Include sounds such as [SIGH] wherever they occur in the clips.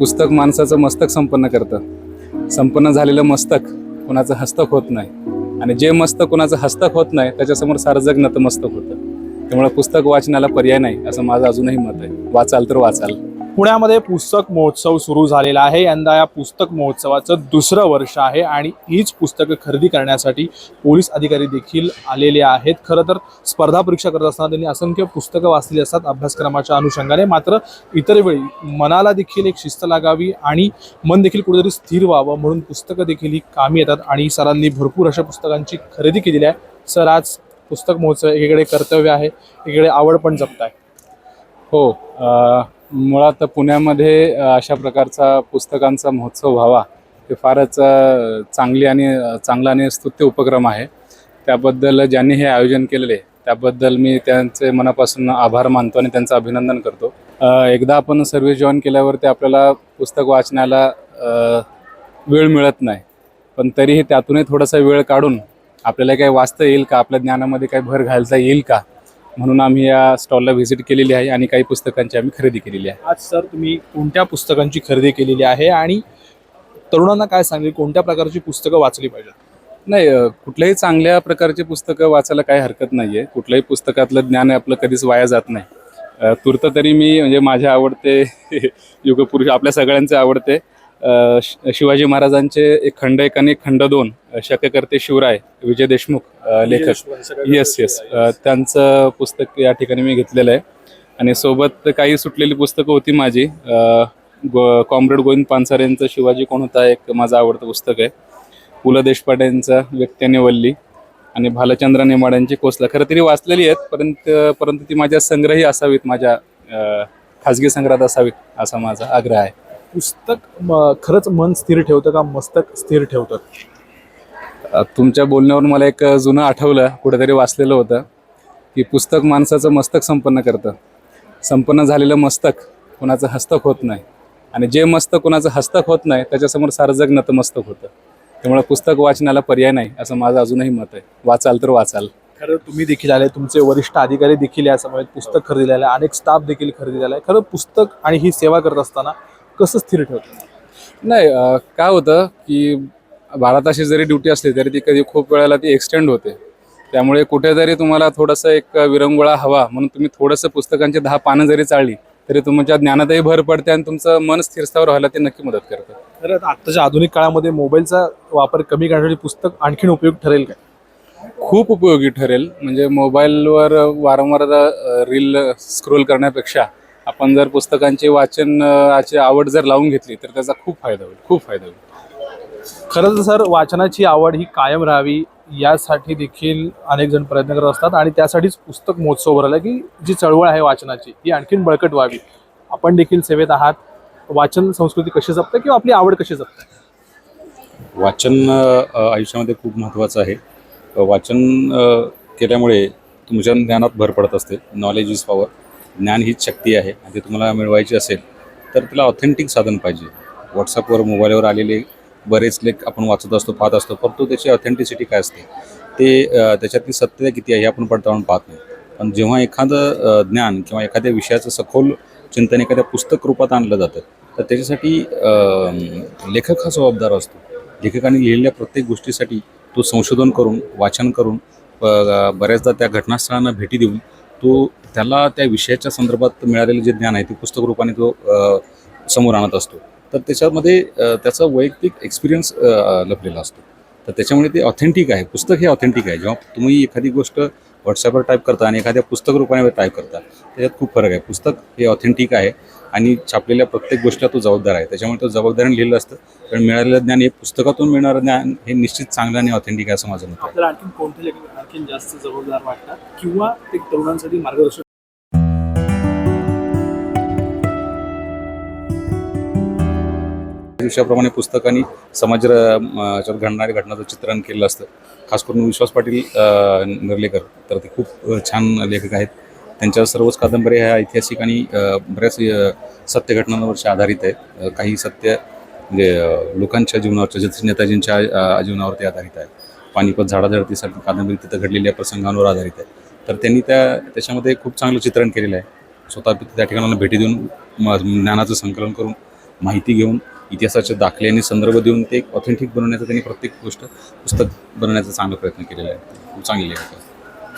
पुस्तक माणसाचं मस्तक संपन्न करतं. संपन्न झालेलं मस्तक कोणाचं हस्तक होत नाही. आणि जे मस्तक कोणाचं हस्तक होत नाही त्याच्यासमोर सारं जग नतमस्तक होतं. त्यामुळे पुस्तक वाचनाला पर्याय नाही असं माझं अजूनही मत आहे. वाचाल तर वाचाल. पुण्यामध्ये पुस्तक महोत्सव सुरू झालेला आहे. यंदा या पुस्तक महोत्सवाचं दुसरं वर्ष आहे आणि हीच पुस्तकं खरेदी करण्यासाठी पोलीस अधिकारी देखील आलेले आहेत. खरं तर स्पर्धा परीक्षा करत असताना त्यांनी असंख्य पुस्तकं वाचलेली असतात अभ्यासक्रमाच्या अनुषंगाने. मात्र इतर वेळी मनाला देखील एक शिस्त लागावी आणि मन देखील कुठेतरी स्थिर व्हावं म्हणून पुस्तकं देखील ही कामी येतात आणि सरांनी भरपूर अशा पुस्तकांची खरेदी केलेली आहे. सर आज पुस्तक महोत्सव एकीकडे कर्तव्य आहे एकीकडे आवड पण जपत आहे हो मुळात पुण्यामध्ये अशा प्रकारचा पुस्तकांचा महोत्सव व्हावा हे फारच चांगली आणि चांगला आणि स्तुत्य उपक्रम आहे. त्याबद्दल ज्यांनी हे आयोजन केलेले त्याबद्दल मी त्यांचे मनापासून आभार मानतो आणि त्यांचं अभिनंदन करतो. एकदा आपण सर्व्हिस जॉईन केल्यावरती आपल्याला पुस्तक वाचण्याला वेळ मिळत नाही. पण तरीही त्यातूनही थोडासा वेळ काढून आपल्याला काही वाचता येईल का? आपल्या ज्ञानामध्ये काही भर घालता येईल का? म्हणून आम्ही या स्टॉलला व्हिजिट केलेली आहे आणि काही पुस्तकांची आम्ही खरेदी केलेली आहे. आज सर तुम्ही कोणत्या पुस्तकांची खरेदी केलेली आहे आणि तरुणांना काय सांगेल? कोणत्या प्रकारची पुस्तकं वाचली पाहिजेत? नाही कुठल्याही चांगल्या प्रकारची पुस्तकं वाचायला काही हरकत नाही आहे कुठल्याही पुस्तकातलं ज्ञान आपलं कधीच वाया जात नाही. तूर्त तरी मी म्हणजे माझे आवडते [LAUGHS] युगपुरुष आपल्या सगळ्यांचे आवडते. शिवाजी महाराजांचे एक खंड एक आणि खंड दोन अ, शक्यकर्ते शिवराय विजय देशमुख लेखक. येस येस त्यांचं पुस्तक या ठिकाणी मी घेतलेलं आहे. आणि सोबत काही सुटलेली पुस्तकं होती माझी. गो कॉम्रेड गोविंद पानसरे यांचं शिवाजी कोण होता एक माझं आवडतं पुस्तक आहे. पु ल देशपांडेंचं व्यक्ती आणि वल्ली. आणि भालचंद्र नेमाड्यांची कोसला. खरं तरी वाचलेली आहेत परंतु परंतु ती माझ्या संग्रही असावीत माझ्या खाजगी संग्रहात असावीत असा माझा आग्रह आहे. पुस्तक खरंच मन स्थिर ठेवतं का मस्तक स्थिर ठेवतं? तुमच्या बोलण्यावरून मला एक जुनं आठवलं कुठेतरी वाचलेलं होतं की पुस्तक माणसाचं मस्तक संपन्न करतं. संपन्न झालेलं मस्तक कोणाचं हस्तक होत नाही. आणि जे मस्तक कोणाचं हस्तक होत नाही त्याच्यासमोर सारं जग नतमस्तक होतं. त्यामुळे पुस्तक वाचनाला पर्याय नाही असं माझं अजूनही मत आहे. वाचाल तर वाचाल. खरं तुम्ही देखील आले तुमचे वरिष्ठ अधिकारी देखील या समयात पुस्तक खरेदी आहे अनेक स्टाफ देखील खरेदी आहे खरं पुस्तक आणि ही सेवा करत असताना कसं स्थिर ठेवतं नाही काय होतं की बारा ताशी जरी ड्युटी असली तरी ती कधी खूप वेळेला ती एक्सटेंड होते. त्यामुळे कुठेतरी तुम्हाला थोडंसं एक विरंगुळा हवा म्हणून तुम्ही थोडंसं पुस्तकांची दहा पानं जरी चाळली तरी तुमच्या ज्ञानातही भर पडते आणि तुमचं मन स्थिरस्थावर व्हायला ते नक्की मदत करतं. खरं आत्ताच्या आधुनिक काळामध्ये मोबाईलचा वापर कमी करण्यासाठी पुस्तक आणखीन उपयोग ठरेल काय? खूप उपयोगी ठरेल. म्हणजे मोबाईलवर वारंवार रील स्क्रोल करण्यापेक्षा आपण जर पुस्तकांची वाचनाची आवड जर लावून घेतली तर त्याचा खूप फायदा होईल खूप फायदा होईल. खरं तर सर वाचनाची आवड ही कायम राहावी यासाठी देखील अनेक जण प्रयत्न करत असतात आणि त्यासाठीच पुस्तक महोत्सव भरला की जी चळवळ आहे वाचनाची ही आणखीन बळकट व्हावी. आपण देखील सेवेत आहात. वाचन संस्कृती कशी जपते किंवा आपली आवड कशी जपते? वाचन आयुष्यामध्ये खूप महत्त्वाचं आहे. वाचन केल्यामुळे तुमच्या ज्ञानात भर पडत असते. नॉलेज इज पॉवर ज्ञान हीच शक्ती आहे आणि ती तुम्हाला मिळवायची असेल तर तिला ऑथेंटिक साधन पाहिजे. व्हॉट्सअपवर मोबाईलवर आलेले बरेच लेख आपण वाचत असतो पाहत असतो परंतु त्याची ऑथेंटिसिटी काय असते? ते त्याच्यातली सत्यता किती आहे हे आपण पडताळून पाहत नाही. पण जेव्हा एखादं ज्ञान किंवा एखाद्या विषयाचं सखोल चिंतन एखाद्या पुस्तक रूपात आणलं जातं तर त्याच्यासाठी लेखक हा जबाबदार असतो. लेखकाने लिहिलेल्या प्रत्येक गोष्टीसाठी तो संशोधन करून वाचन करून बऱ्याचदा त्या घटनास्थळांना भेटी देऊन तो त्याला त्या विषयाच्या संदर्भात मिळालेलं जे ज्ञान आहे ते पुस्तक रूपाने तो समोर आणत असतो. तर त्याच्यामध्ये त्याचा वैयक्तिक एक्सपिरियन्स लपलेला असतो. तर त्याच्यामुळे ते ऑथेंटिक आहे. पुस्तक हे ऑथेंटिक आहे. जेव्हा तुम्ही एखादी गोष्ट व्हॉट्सअपवर टाईप करता आणि एखाद्या पुस्तक रूपाने टाईप करता त्याच्यात खूप फरक आहे. पुस्तक हे ऑथेंटिक आहे आणि छापलेल्या प्रत्येक गोष्टीला तो जबाबदार आहे. त्याच्यामुळे तो जबाबदारीने लिहिलं असतं. कारण मिळालेलं ज्ञान हे पुस्तकातून मिळणारं ज्ञान हे निश्चित चांगलं आणि ऑथेंटिक आहे असं माझं मत आहे. आणखीन जास्त जबाबदार वाटतात किंवा ते तरुणांसाठी मार्गदर्शक विषयाप्रमाणे पुस्तकांनी समाज घडणाऱ्या घटनाचं चित्रण केलेलं असतं. खास करून विश्वास पाटील निर्लेकर तर ते खूप छान लेखक आहेत. त्यांच्या सर्वच कादंबऱ्या ह्या ऐतिहासिक आणि बऱ्याच सत्य घटनांवरच्या आधारित आहेत. काही सत्य म्हणजे लोकांच्या जीवनावरच्या जसे नेताजींच्या जीवनावरती आधारित आहे पानिपत झाडाझडतीसाठी कादंबरी तिथं घडलेल्या प्रसंगांवर आधारित आहे. तर त्यांनी त्या त्याच्यामध्ये खूप चांगलं चित्रण केलेलं आहे. स्वतः त्या ठिकाणाला भेटी देऊन म- ज्ञानाचं संकलन करून माहिती घेऊन इतिहासाचे दाखले आणि संदर्भ देऊन ते एक ऑथेंटिक बनवण्याचा त्यांनी प्रत्येक गोष्ट पुस्तक बनवण्याचा चांगला प्रयत्न केलेला आहे. खूप चांगली आहे.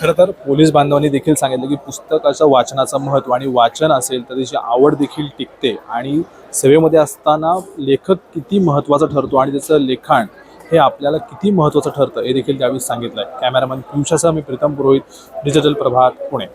खरं तर पोलीस बांधवांनी देखील सांगितलं की पुस्तकाचं वाचनाचं महत्त्व आणि वाचन असेल तर त्याची आवड देखील टिकते. आणि सेवेमध्ये असताना लेखक किती महत्त्वाचा ठरतो आणि त्याचं लेखाण हे आपल्याला किती महत्त्वाचं ठरतं हे देखील त्यावेळी सांगितलं आहे कॅमेरामॅन पियुषासह मी प्रीतम पुरोहित डिजिटल प्रभात पुणे.